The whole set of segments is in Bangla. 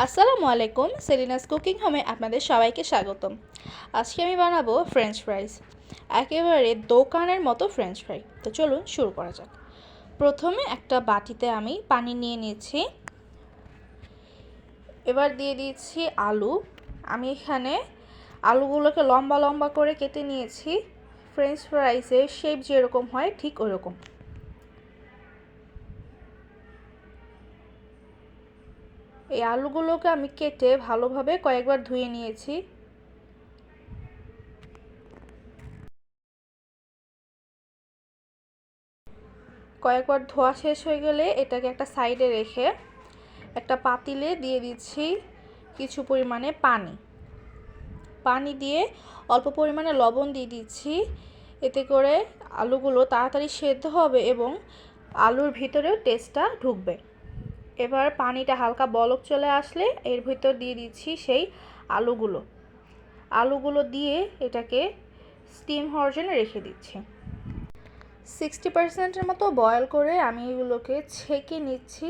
আসসালামু আলাইকুম, সেলিনাস কুকিং হোমে আপনাদের সবাইকে স্বাগতম। আজকে আমি বানাবো ফ্রেঞ্চ ফ্রাইস একেবারে দোকানের মতো ফ্রেঞ্চ ফ্রাই তো চলুন শুরু করা যাক। প্রথমে একটা বাটিতে আমি পানি নিয়ে নিয়েছি। এবার দিয়ে দিয়েছি আলু। আমি এখানে আলুগুলোকে লম্বা লম্বা করে কেটে নিয়েছি। ফ্রেঞ্চ ফ্রাইসের শেপ যেরকম হয়, ঠিক ওরকম। এই আলুগুলোকে আমি কেটে ভালোভাবে কয়েকবার ধুয়ে নিয়েছি। কয়েকবার ধোয়া শেষ হয়ে গেলে এটাকে একটা সাইডে রেখে একটা পাতিলে দিয়ে দিচ্ছি কিছু পরিমাণে পানি। পানি দিয়ে অল্প পরিমাণে লবণ দিয়ে দিচ্ছি। এতে করে আলুগুলো তাড়াতাড়ি সেদ্ধ হবে এবং আলুর ভিতরেও টেস্টটা ঢুকবে। এবার পানিটা হালকা বলক চলে আসলে এর ভিতর দিয়ে দিচ্ছি সেই আলুগুলো। আলুগুলো দিয়ে এটাকে স্টিম হওয়ার জন্য রেখে দিচ্ছি। সিক্সটি পার্সেন্টের মতো বয়েল করে আমি এগুলোকে ছেঁকে নিচ্ছি।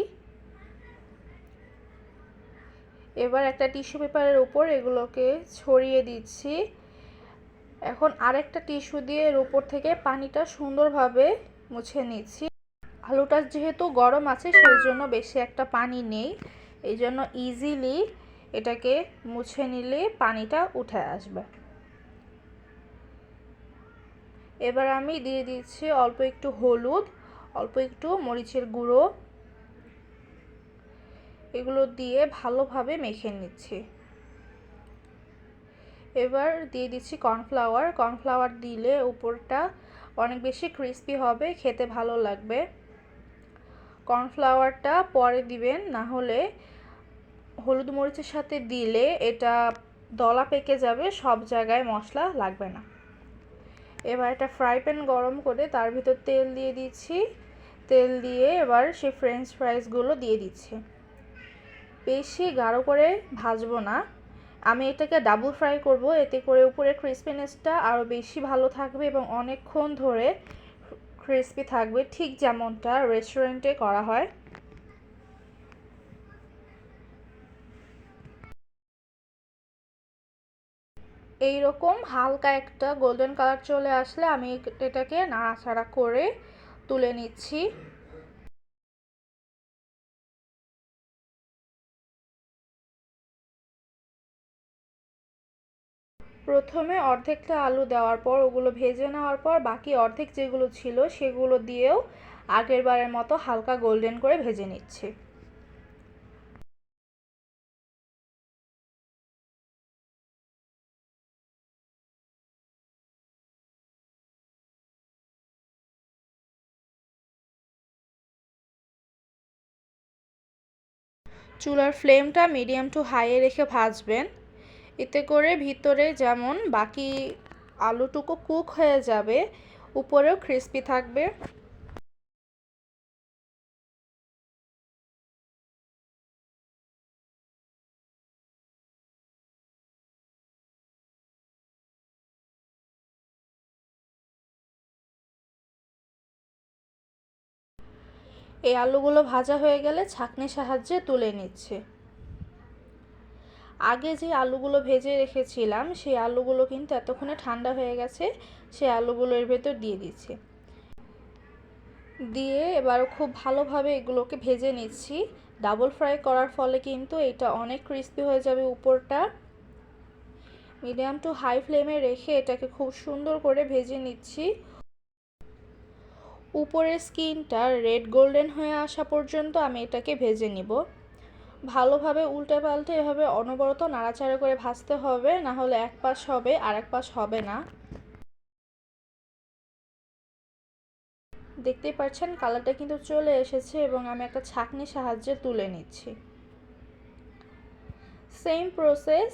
এবার একটা টিস্যু পেপারের উপর এগুলোকে ছড়িয়ে দিচ্ছি। এখন আরেকটা টিস্যু দিয়ে এর উপর থেকে পানিটা সুন্দরভাবে মুছে নিচ্ছি। আলুটা যেহেতু গরম আছে সেই জন্য বেশি একটা পানি নেই। এই জন্য ইজিলি এটাকে মুছে নিলে পানিটা উঠে আসবে। এবার আমি দিয়ে দিচ্ছি অল্প একটু হলুদ, অল্প একটু মরিচের গুঁড়ো। এগুলো দিয়ে ভালোভাবে মেখে নিচ্ছি। এবার দিয়ে দিচ্ছি কর্নফ্লাওয়ার। কর্নফ্লাওয়ার দিলে উপরটা অনেক বেশি ক্রিস্পি হবে, খেতে ভালো লাগবে। কর্নফ্লাওয়ারটা পরে দিবেন, না হলে হলুদ মরিচের সাথে দিলে এটা দলা পেকে যাবে, সব জায়গায় মশলা লাগবে না। এবার একটা ফ্রাই প্যান গরম করে তার ভিতর তেল দিয়ে দিচ্ছি। তেল দিয়ে এবার সে ফ্রেঞ্চ ফ্রাইসগুলো দিয়ে দিচ্ছি। বেশি গাঢ় করে ভাজবো না। আমি এটাকে ডাবল ফ্রাই করব, এতে করে উপরে ক্রিসপিনেসটা আরও বেশি ভালো থাকবে এবং অনেকক্ষণ ধরে ক্রিসপি থাকবে, ঠিক যেমনটা রেস্টুরেন্টে করা হয়। এই রকম হালকা একটা গোল্ডেন কালার চলে আসলে আমি এটাকে নাড়াচাড়া করে তুলে নিচ্ছি। প্রথমে অর্ধেকটা আলু দেওয়ার পর ওগুলো ভেজে নেওয়ার পর বাকি অর্ধেক যেগুলো ছিল সেগুলো দিয়েও আগের বারের মতো হালকা গোল্ডেন করে ভেজে নিচ্ছি। চুলার ফ্লেমটা মিডিয়াম টু হাইয়ে রেখে ভাজবেন। এতে করে ভিতরে যেমন বাকি আলুটুকু কুক হয়ে যাবে, উপরেও ক্রিস্পি থাকবে। এই আলুগুলো ভাজা হয়ে গেলে ছাঁকনির সাহায্যে তুলে নিচ্ছে। আগে যে আলুগুলো ভেজে রেখেছিলাম, সেই আলুগুলো কিন্তু এতক্ষণে ঠান্ডা হয়ে গেছে, সেই আলুগুলো এর ভেতর দিয়ে দিচ্ছি। দিয়ে এবার খুব ভালোভাবে এগুলোকে ভেজে নিচ্ছি। ডাবল ফ্রাই করার ফলে কিন্তু এটা অনেক ক্রিস্পি হয়ে যাবে উপরটা। মিডিয়াম টু হাই ফ্লেমে রেখে এটাকে খুব সুন্দর করে ভেজে নিচ্ছি। উপরের স্কিনটা রেড গোল্ডেন হয়ে আসা পর্যন্ত আমি এটাকে ভেজে নিব। ভালোভাবে উল্টে পাল্টে এভাবে অনবরত নাড়াচাড়া করে ভাজতে হবে, না হলে এক পাশ হবে আর এক পাশ হবে না। দেখতেই পাচ্ছেন, কালারটা কিন্তু চলে এসেছে এবং আমি একটা ছাকনির সাহায্যে তুলে নিচ্ছি। সেম প্রসেস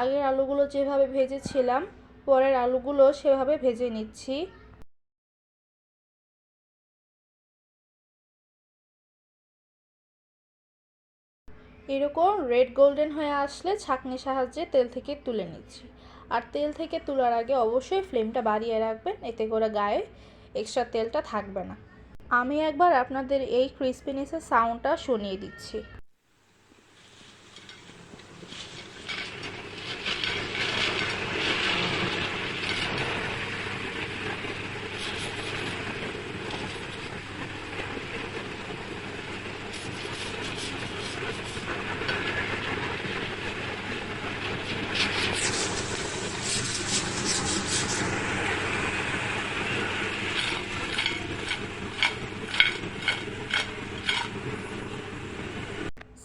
আগের আলুগুলো যেভাবে ভেজেছিলাম, পরের আলুগুলো সেভাবে ভেজে নিচ্ছি। এরকম রেড গোল্ডেন হয়ে আসলে ছাঁকনির সাহায্যে তেল থেকে তুলে নিচ্ছি। আর তেল থেকে তোলার আগে অবশ্যই ফ্লেমটা বাড়িয়ে রাখবেন, এতে করে গায়ে এক্সট্রা তেলটা থাকবে না। আমি একবার আপনাদের এই ক্রিসপিনেসের সাউন্ডটা শুনিয়ে দিচ্ছি।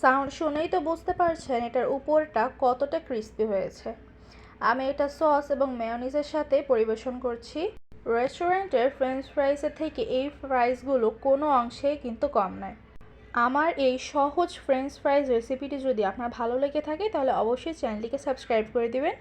সাউন্ড শুনেই তো বুঝতে পারছেন এটার উপরটা কতটা ক্রিস্পি হয়েছে। আমি এটা সস এবং মেয়নিজের সাথে পরিবেশন করছি। রেস্টুরেন্টের ফ্রেঞ্চ ফ্রাইসের থেকে এই ফ্রাইসগুলো কোনো অংশে কিন্তু কম নয়। আমার এই সহজ ফ্রেঞ্চ ফ্রাইজ রেসিপিটি যদি আপনার ভালো লেগে থাকে, তাহলে অবশ্যই চ্যানেলটিকে সাবস্ক্রাইব করে দিবেন।